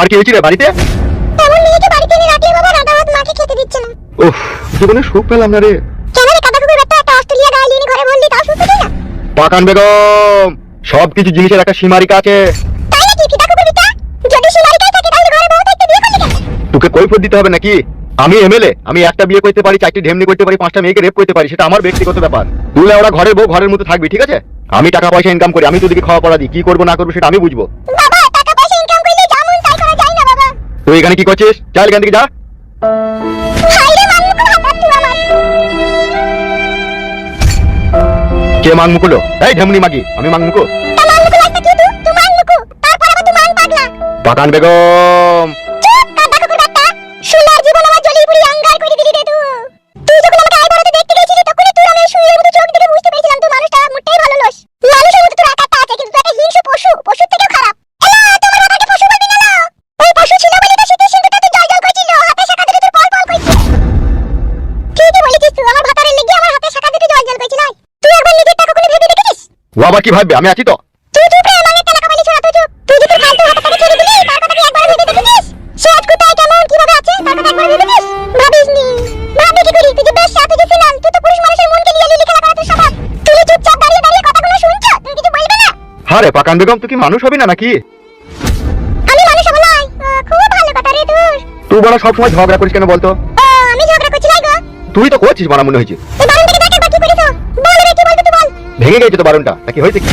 আবার কি হয়েছিল বাড়িতে? এমন মেয়েকে বাড়িতে এনে রাখিয়ে বাবা ভাত মাকে খেতে দিচ্ছে না। উফ জীবনে সুখ পেলাম না রে। কেন রে কাদা কুকুর একটা একটা অস্ট্রেলিয়া গায়ে নিয়ে ঘরে বললি তাও সুস্থ না? পাকান বেগম সব কিছু জিনিসের একটা সীমারিকা আছে। তাই নাকি ফিদা কুকুর বিটা যদি শিলারিকায় থাকে তাহলে ঘরে বউ থাকতে বিয়ে করলি কেন? তোকে কৈফত দিতে হবে নাকি? আমি এমএলএ আমি একটা বিয়ে করতে পারি চারটি ঢেমনি করতে পারি পাঁচটা মেয়েকে রেপ করতে পারি সেটা আমার ব্যক্তিগত ব্যাপার। তুই ওরা ঘরের বউ ঘরের মতো থাকবি ঠিক আছে? আমি টাকা পয়সা ইনকাম করি আমি তোদেরকে খাওয়া পড়া দিই কি করব না করব সেটা আমি বুঝব। তুই এখানে কি করছিস? চল এখান থেকে যা। কে মাং মুকুলো এই ঢেমনি মাগি আমি মাং মুকু তা মান্নুকু শুনছো তুই কিছু বলবে না? হ্যাঁ রে পাকান বেগম তুই কি মানুষ হবি না নাকি? আমি মানুষ হব না। খুব ভালো কথা রে তোর। তুই বলা সবসময় ঝগড়া করিস কেন বলতো? আমি ঝগড়া করছি নাই গো। তুই তো করছিস বলা মনে হয়েছে এই বারণ থেকে দেখ একবার কি করিস বল রে কি বলবি তুই বল ভেঙে গেছে তো বারণটা নাকি হয়েছে কি?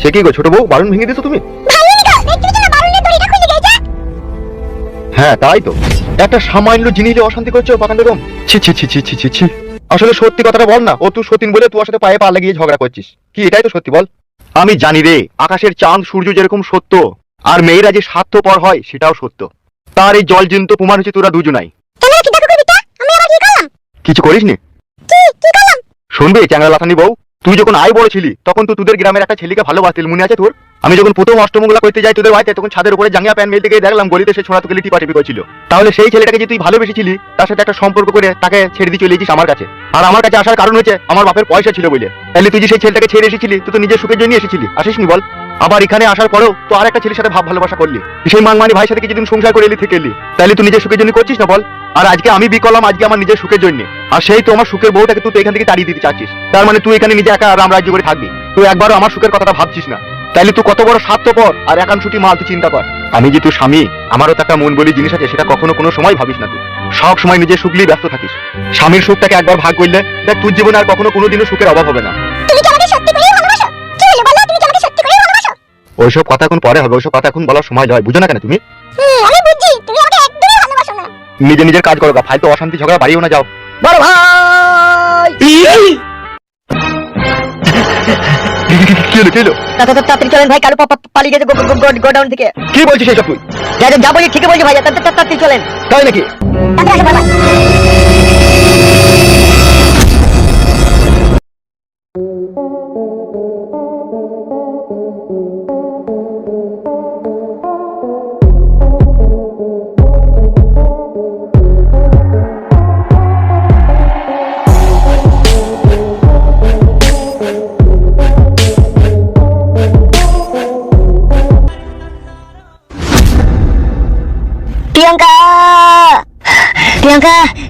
সে কি গো ছোট বউ? বারণ ভেঙে দিছো তুমি? না হ্যাঁ তাই তো। একটা সামান্য জিনিস অশান্তি করছ পাকান বেগম ছি ছি ছি ছি ছি ছি ছি। আসলে সত্যি কথাটা বল না ও তুই সতীন বলে তোর সাথে পায়ে পা লাগিয়ে ঝগড়া করছিস। কি এটাই তো সত্যি বল? আমি জানি রে আকাশের চাঁদ সূর্য যেরকম সত্য আর মেয়েরা যে স্বার্থপর হয় সেটাও সত্য। তার এই জল জিন্ত প্রমাণ হচ্ছে তোরা দুজনাই। কিছু করিস করলাম? শুনবে, চ্যাংরা লাথানি বউ? তুই যখন আই বড় ছিলি তখন তো তোদের গ্রামের একটা ছেলেকে ভালোবাসতিল, মনে আছে তোর? আমি যখন প্রথম অষ্টমঙ্গলা করতে যাই তোদের বাড়িতে, তখন ছাদের উপরে জাঙ্গিয়া প্যান মেলতে গিয়ে দেখলাম, গলিতে সে ছোড়া তোকে টিপা টিপি করছিল। তাহলে সেই ছেলেটাকে যে তুই ভালোবেসেছিলি, তার সাথে একটা সম্পর্ক করে তাকে ছেড়ে দিয়ে চলে আমার কাছে। আর আমার কাছে আসার কারণ হচ্ছে আমার বাপের পয়সা ছিল বলে। তাহলে তুই যে সেই ছেলেটাকে ছেড়ে এসেছিলি, তুই তো নিজের সুখের জন্য এসেছিলি, আসিসনি বল? আবার এখানে আসার পরেও তো আর একটা ছেলের সাথে ভাব ভালোবাসা করলি। সেই মাংমানি ভাইয়ের সাথে কিছুদিন সংসার করে এলি, থেকে এলি। তাহলে তুই নিজের সুখের জন্য করছিস না বল? আর আজকে আমি বি করলাম আজকে আমার নিজের সুখের জন্য। আর সেই তো আমার সুখের বউটাকে তুই তো এখান থেকে তাড়িয়ে দিতে চাচ্ছিস। তার মানে তুই এখানে নিজে একা রাম রাজ্য করে থাকবি। তুই একবারও আমার সুখের কথাটা ভাবছিস না। তাইলে তুই কত বড় স্বার্থপর আর একাংশটি মাল তুই চিন্তা কর। আমি যে তুই স্বামী আমারও তো একটা মন বলি জিনিস আছে সেটা কখনো কোনো সময় ভাবিস না তুই। সব সময় নিজের সুখ নিয়ে ব্যস্ত থাকিস। স্বামীর সুখটাকে একবার ভাগ করলে দেখ তোর জীবনে আর কখনো কোনোদিনও সুখের অভাব হবে না। ওইসব কথা এখন পরে হবে ওইসব কথা এখন বলার সময় নয় বুঝো না কেন তুমি? আমি বুঝছি তুমি নিজে নিজের কাজ করো গা তো অশান্তি ঝগড়া বাড়িও না যাও বড় ভাই তাড়াতাড়ি চলেন ভাই কারও পালিয়ে গেছে গোডাউন থেকে কি বলছিস এসব তুই যা যা- বলি ঠিকই বলছি ভাই তাড়াতাড়ি চলেন তাই নাকি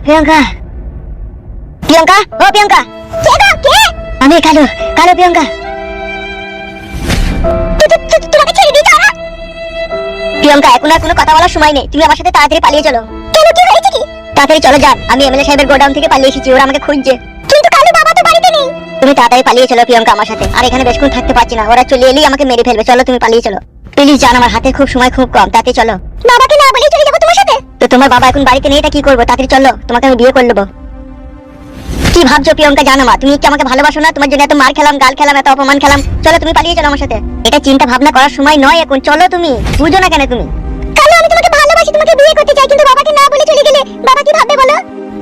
প্রিয়াঙ্কা। প্রিয়াঙ্কা? প্রিয়াঙ্কা ও প্রিয়াঙ্কা। কে গো কে? আমি কালু প্রিয়াঙ্কা। তোমাকে ছেড়ে প্রিয়াঙ্কা এখন আর কোনো কথা বলার সময় নেই। তুমি আমার সাথে তাড়াতাড়ি পালিয়ে চলো। কেন কি হয়েছে কি? তাড়াতাড়ি চলো যান। আমি এমএলএ সাহেবের গোডাউন থেকে পালিয়ে এসেছি ওরা আমাকে খুঁজছে। কিন্তু কালু বাবা তো বাড়িতে নেই। তুমি তাড়াতাড়ি পালিয়ে চলো প্রিয়াঙ্কা আমার সাথে। আর এখানে বেশক্ষণ থাকতে পারছি না। ওরা চলে এলেই আমাকে মেরে ফেলবে। চলো তুমি পালিয়ে চলো। প্লিজ জান আমার হাতে খুব সময় খুব কম। তাতে চলো। বাবাকে না বলেই চলে যাব তোমার সাথে? তো তোমার বাবা এখন বাড়িতে নেই, এটা কি করব? তাড়াতাড়ি চলো, তোমাকে আমি বিয়ে করে নেব। কি ভাবছ প্রিয়ঙ্কা, জানো মা? তুমি কি আমাকে ভালোবাসো না? তোমার জন্য এত মার খেলাম, গাল খেলাম, এত অপমান খেলাম। চলো, তুমি পালিয়ে চলো আমার সাথে। এটা চিন্তা ভাবনা করার সময় নয় এখন। চলো তুমি। বুঝো না কেন তুমি? আমি তোমাকে ভালোবাসি, তোমাকে বিয়ে করতে চাই, কিন্তু বাবাকে না বলে চলে গেলে বাবা কি ভাববে বলো?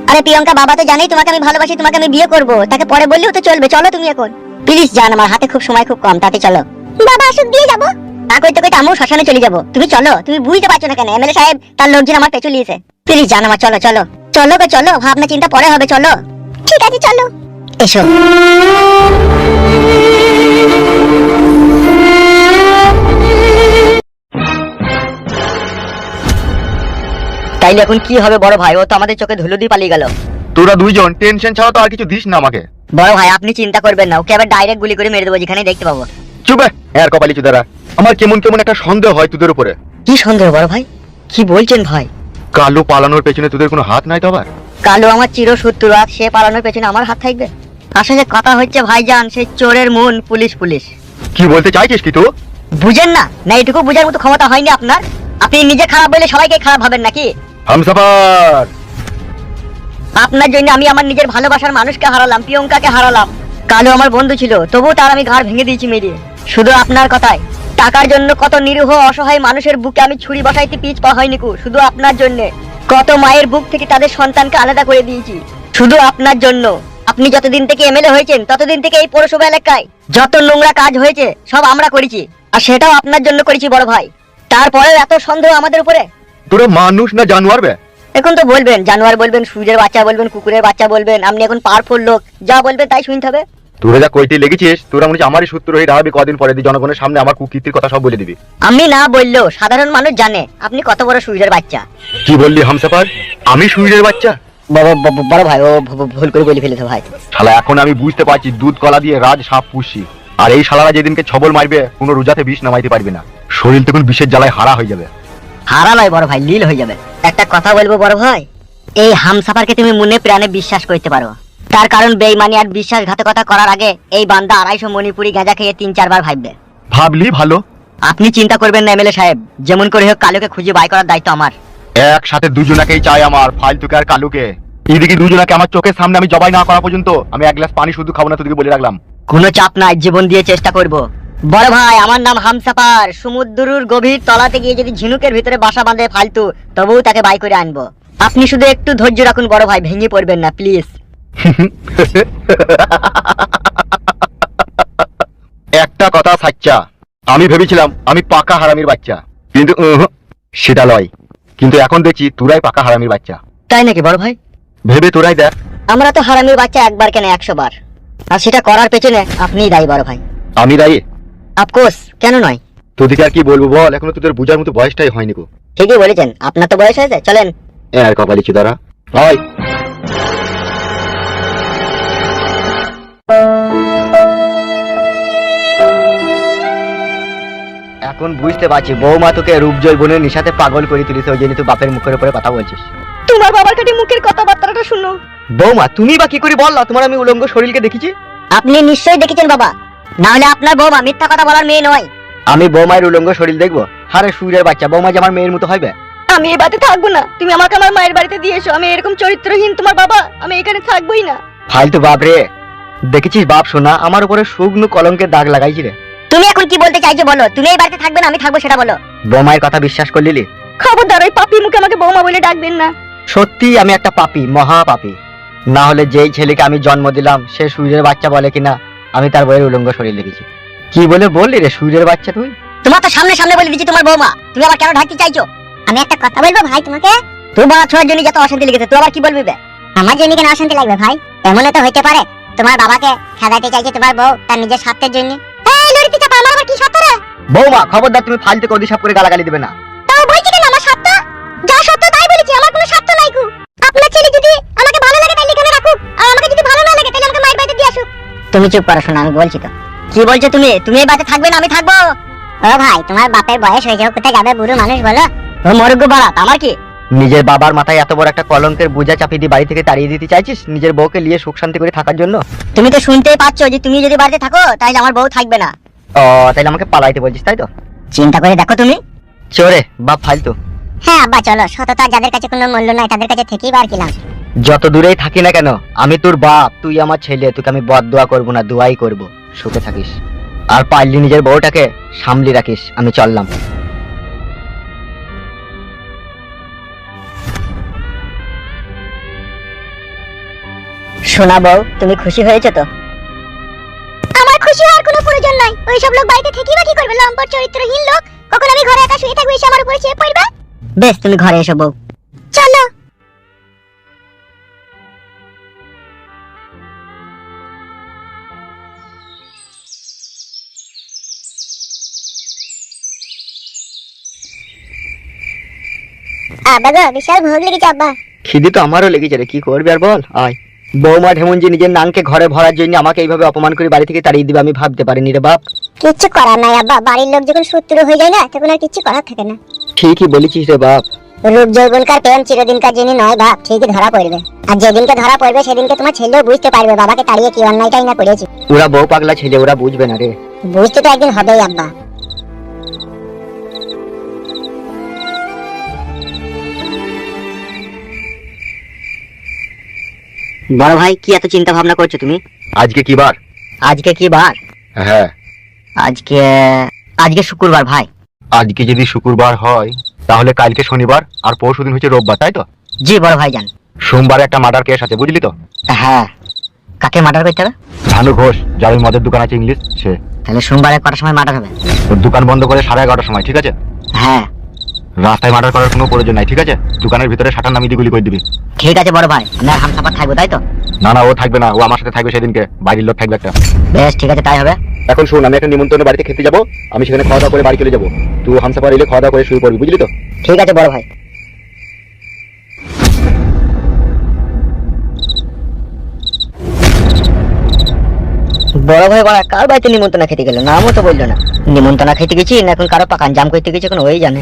আরে প্রিয়ঙ্কা, বাবা তো জানেই তোমাকে আমি ভালোবাসি, তোমাকে আমি বিয়ে করব। তাকে পরে বললেও তো চলবে। চলো তুমি এখন। প্লিজ জান, আমার হাতে খুব সময় খুব কম। তাতে চলো। বাবা, আসুক, দিয়ে যাব। না কইতে কইতে আমিও শ্মশানে চলে যাব। তুমি চলো তুমি বুঝতে পারছ না কেন? এমএলএ সাহেব তার লোকজন আমার পেছু লিয়েছে প্লিজ জান আমার চলো চলো। চলো গো চলো ভাবনা চিন্তা পরে হবে চলো। ঠিক আছে চলো। এসো। তাইলে এখন কি হবে বড় ভাই? ও তো আমাদের চোখে ধুলো দিয়ে পালিয়ে গেল। তোরা দুইজন টেনশন ছাড়া তো আর কিছু দিস না আমাকে। বড় ভাই আপনি চিন্তা করবেন না। ওকে আবার ডাইরেক্ট গুলি করে মেরে দেবো যেখানে দেখতে পাবো। চুপে হ্যাঁ কপালি চুদারা। আমার কেমন কেমন একটা সন্দেহ হয় তোদের উপরে। কি সন্দেহ বড় ভাই? কি বলছেন ভাই? কালো পালানোর পেছনে তোদের কোনো হাত নাই তো আবার? কালো আমার চির শত্রু আর সে পালানোর পেছনে আমার হাত থাকবে? আসলে কথা হচ্ছে ভাইজান সেই চোরের মন পুলিশ পুলিশ। কি বলতে চাইছিস কি তো বুঝেন না না এইটুকু বুঝার মতো ক্ষমতা হয়নি আপনার। আপনি নিজে খারাপ বলে সবাইকে খারাপ ভাবেন নাকি? হামসাফার! আপনার জন্য আমি আমার নিজের ভালোবাসার মানুষকে হারালাম প্রিয়ঙ্কাকে হারালাম। কালো আমার বন্ধু ছিল তবুও তার আমি ঘাড় ভেঙে দিয়েছি মেরিয়ে শুধু আপনার কথায় টাকার জন্য কত নিরীহ অসহায় মানুষের বুকে আমি ছুরি বসাইতে পিছ পা হয়নি কু শুধু আপনার জন্য। কত মায়ের বুক থেকে তাদের সন্তানকে আলাদা করে দিয়েছি শুধু আপনার জন্য। আপনি যতদিন থেকে এমএলএ হয়েছেন ততদিন থেকে এই পৌরসভা এলাকায় যত নোংরা কাজ হয়েছে সব আমরা করেছি। আর সেটাও আপনার জন্য করেছি বড় ভাই। তারপরেও এত সন্দেহ আমাদের উপরে? তোরা মানুষ না জানোয়ার বে? এখন তো বলবেন জানোয়ার বলবেন সূর্যের বাচ্চা বলবেন কুকুরের বাচ্চা বলবেন আপনি এখন পাওয়ারফুল লোক। যা বলবেন তাই শুনতে হবে। তোরা যা কইতে লেগেছিস তোরা মনে হচ্ছে আমারই সূত্র হয়ে দাঁড়াবি কদিন পরে দিয়ে জনগণের সামনে আমার কুকীর্তির কথা সব বলে দিবি। আমি না বললেও সাধারণ মানুষ জানে আপনি কত বড় সূর্যের বাচ্চা। কি বললি হামসাফার? আমি সূর্যের বাচ্চা? বড় ভাই ও ভুল করে বলে ফেলেছে ভাই। শালা এখন আমি বুঝতে পারছি দুধ কলা দিয়ে রাজ সাপ পুষি আর এই শালারা যেদিনকে ছবল মারবে কোনো রোজাতে বিষ নামাইতে পারবে না। শরীর তখন বিষের জ্বালায় হারা হয়ে যাবে। হারা নয় বড় ভাই লীল হয়ে যাবে। একটা কথা বলব বড় ভাই এই হামসাফারকে তুমি মনে প্রাণে বিশ্বাস করতে পারো। তার কারণ বেইমানি আর বিশ্বাসঘাতকতা করার আগে এই বান্দা আড়াইশো মণিপুরি গাঁজা খেয়ে তিন চারবার ভাববে। ভাবলি ভালো। আপনি চিন্তা করবেন না এমএলএ সাহেব। যেমন করে হোক কালোকে খুঁজে বাই করার দায়িত্ব আমার। একসাথে দুজনাকেই চাই আমার ফালতুকে আর কালুকে। এদিকে দুজনাকে আমার চোখের সামনে আমি জবাই না করা পর্যন্ত আমি এক গ্লাস পানি শুধু খাব না তোদেরকে বলে রাখলাম। কোনো চাপ নাই জীবন দিয়ে চেষ্টা করব। বড় ভাই আমার নাম হামসাপার সমুদ্রুর গভীর তলাতে গিয়ে যদি ঝিনুকের ভিতরে বাসা বাঁধে ফালতু তবুও তাকে বাই করে আনব। আপনি শুধু একটু ধৈর্য রাখুন বড় ভাই ভেঙে পড়বেন না প্লিজ। একটা কথা সাচ্চা। আমি ভেবেছিলাম আমি পাকা হারামির বাচ্চা। কিন্তু সেটা লয়। কিন্তু এখন দেখছি তোরাই পাকা হারামির বাচ্চা। তাই নাকি বড় ভাই? ভেবে তোরাই দেখ। আমরা তো হারামির বাচ্চা একবার কেন একশো বার। আর সেটা করার পেছনে আপনিই দায়ী বড় ভাই। আমি দায়ী? আফকোর্স কেন নয়? তোদেরকে আর কি বলব বল? এখনও তোদের বোঝার মতো বয়সটাই হয়নি গো। ঠিকই বলেছেন আপনার তো বয়স হয়েছে চলেন। এ আর কপালি চুদারা হয় এখন বুঝতে পারছি বৌমা তোকে রূপজয় বোনের নিশাতে পাগল করে তুলিস ওই জন্য তুই বাপের মুখের উপরে কথা বলছিস। তোমার বাবার কাছে মুখের কথাবার্তাটা শুনো। বৌমা তুমি বা কি করে বললা? তোমার আমি উলঙ্গ শরীরকে দেখেছি। আপনি নিশ্চয়ই দেখেছেন বাবা। না হলে আপনার বৌমা মিথ্যা কথা বলার মেয়ে নয়। আমি বৌমায়ের উলঙ্গ শরীর দেখব। হারে সুরের বাচ্চা বৌমা যে আমার মেয়ের মতো হবে আমি এই বাড়িতে থাকব না। তুমি আমাকে আমার মায়ের বাড়িতে দিয়ে এসো আমি এরকম চরিত্রহীন তোমার বাবা আমি এখানে থাকবোই না। ফালতু বাপ রে। দেখেছিস বাপ শোনা আমার উপরে শুকনো কলঙ্কের দাগ লাগাইছি রে। তুমি এখন কি বলতে চাইছো বলো? তুমি এই বাড়িতে থাকবে না আমি থাকব সেটা বলো। বৌমায়ের কথা বিশ্বাস করলিলি খবরদার ওই পাপি মুখে আমাকে বৌমা বলে ডাকবেন না। সত্যি আমি একটা পাপী মহা পাপী না হলে যেই ছেলেকে আমি জন্ম দিলাম সে সূর্যের বাচ্চা বলে কিনা আমি তার বইয়ের উলঙ্গ শরীর লিখেছি কি বলে বললি রে সূর্যের বাচ্চা তুই? তোমার তো সামনে সামনে বলে দিচ্ছি তোমার বৌমা। তুমি আবার কেন ঢাকতে চাইছো? আমি একটা কথা বলব ভাই তোমাকে? তোমার ছোড়ার জন্য যত অশান্তি লেগেছে তুই আবার কি বলবি বে? আমার জন্য কেন অশান্তি লাগবে ভাই? এমনও তো হইতে পারে। তোমার বাবাকে খেদাইতে চাইছে তোমার বউ তার নিজের স্বার্থের জন্য। এই লড়িতে চাপা আমার আবার কি স্বার্থ রে? বৌমা খবরদার তুমি ফালতু কদি সব করে গালাগালি দেবে না। তাও বলছি কেন আমার স্বার্থ? যা সত্য তাই বলেছি আমার কোনো স্বার্থ নাই কু। আপনার ছেলে যদি আমাকে ভালো লাগে তাহলে এখানে রাখুক আর আমাকে যদি ভালো না লাগে তাহলে আমাকে মায়ের বাড়িতে দিয়ে আসুক। তুমি চুপ করো শোনা আমি বলছি তো। কি বলছো তুমি? তুমি এই বাড়িতে থাকবে না আমি থাকব। ও ভাই তোমার বাপের বয়স হয়ে ও কোথায় যাবে বুড়ো মানুষ বলো? ও মরগ্য বাড়াত আমার কি? নিজের বাবার মাথায় এত বড় একটা কলঙ্কের বোঝা চাপিয়ে দিয়ে বাড়ি থেকে তাড়িয়ে দিতে চাইছিস? নিজের বউকে নিয়ে সুখ শান্তি করে থাকার জন্য? তুমি তো শুনতেই পাচ্ছ যে তুমি যদি বাড়িতে থাকো তাহলে আমার বউ থাকবে না। ও তাহলে আমাকে পালাইতে বলছিস তাই তো? চিন্তা করে দেখো তুমি। চোরে বাপ ফালতু। হ্যাঁ আব্বা চলো। সততা যাদের কাছে কোনো মূল্য নাই তাদের কাছে থেকেই বার কিলাম। যত দূরেই থাকি না কেন আমি তোর বাপ তুই আমার ছেলে তোকে আমি বদ দোয়া করব না দোয়াই করব। সুখে থাকিস। আর পারলি নিজের বউটাকে সামলি রাখিস আমি চললাম। শোনা বউ তুমি খুশি হয়েছো তো? আমার খুশি হওয়ার কোনো প্রয়োজন নাই। ওই সব লোক বাড়িতে থেকেই বা কি করবে? লম্পট চরিত্রহীন লোক? কখন আমি ঘরে একা শুয়ে থাকব এসে আমার উপরে চেয়ে পড়বে? বেশ তুমি ঘরে এসো বউ। চলো। আব্বা গো বিশাল ভোগ লেগেছে আব্বা। খিদি তো আমারও লেগেছে রে কি করবি আর বল? আয়। বৌমা ঢেমনজি নিজের নানকে ঘরে ভরার জন্য আমাকে এইভাবে অপমান করে বাড়ি থেকে তাড়িয়ে দিবে আমি ভাবতে পারিনি রে বাপ। কিচ্ছু করার নাই আব্বা। বাড়ির লোক যখন শত্রু হয়ে যায় না তখন আর কিচ্ছু করার থাকে না। ঠিকই বলেছিস রে বাপ। রূপ যৌবনকার প্রেম চিরদিনকার যিনি নয় বাপ ঠিকই ধরা পড়বে। আর যেদিনকে ধরা পড়বে সেদিনকে তোমার ছেলেও বুঝতে পারবে বাবাকে তাড়িয়ে কি অন্যায়টাই না করেছি। ওরা বউ পাগলা ছেলে ওরা বুঝবে না রে। বুঝতে তো একদিন হবেই আব্বা। বড় ভাই কি এত চিন্তা ভাবনা করছ তুমি? আজকে কি বার? আজকে কি বার? হ্যাঁ। আজকে আজকে শুক্রবার ভাই। আজকে যদি শুক্রবার হয় তাহলে কালকে শনিবার আর পরশু দিন হচ্ছে রোববার তাই তো? জি বড় ভাই যান সোমবার একটা মার্ডার কেস আছে বুঝলি তো? হ্যাঁ। কাকে মার্ডার করতে হবে? ভানু ঘোষ যার ওই মদের দোকান আছে ইংলিশ সে। তাহলে সোমবারে কটার সময় মার্ডার হবে? দোকান বন্ধ করে সাড়ে এগারোটার সময় ঠিক আছে? হ্যাঁ। রাস্তায় মার্ডার করার কোনো প্রয়োজন নাই ঠিক আছে? দোকানের ভিতরে শাটার নামিয়ে দিয়ে গুলি করে দিবি। ঠিক আছে বড় ভাই। আমরা হামসাফার থাকব তাই তো? না না ও থাকবে না। ও আমার সাথে থাকবে সেদিনকে। বাড়ির লোক থাকবে একটা। বেশ ঠিক আছে তাই হবে। এখন শোন আমি একটা নিমন্ত্রণে বাড়িতে খেতে যাব। আমি সেখানে খাওয়া দাওয়া করে বাড়ি চলে যাব। তুই হামসাফার এলে খাওয়া দাওয়া করে শুয়ে পড়বি বুঝলি তো? ঠিক আছে বড় ভাই। বড় ভাই বড় কার বাড়িতে নিমন্ত্রণ খেতে গেল? নামও তো বলল না। নিমন্ত্রণ খেতে গেছি না এখন কারও পাকান জাম করতে গেছি এখন ওই জানে।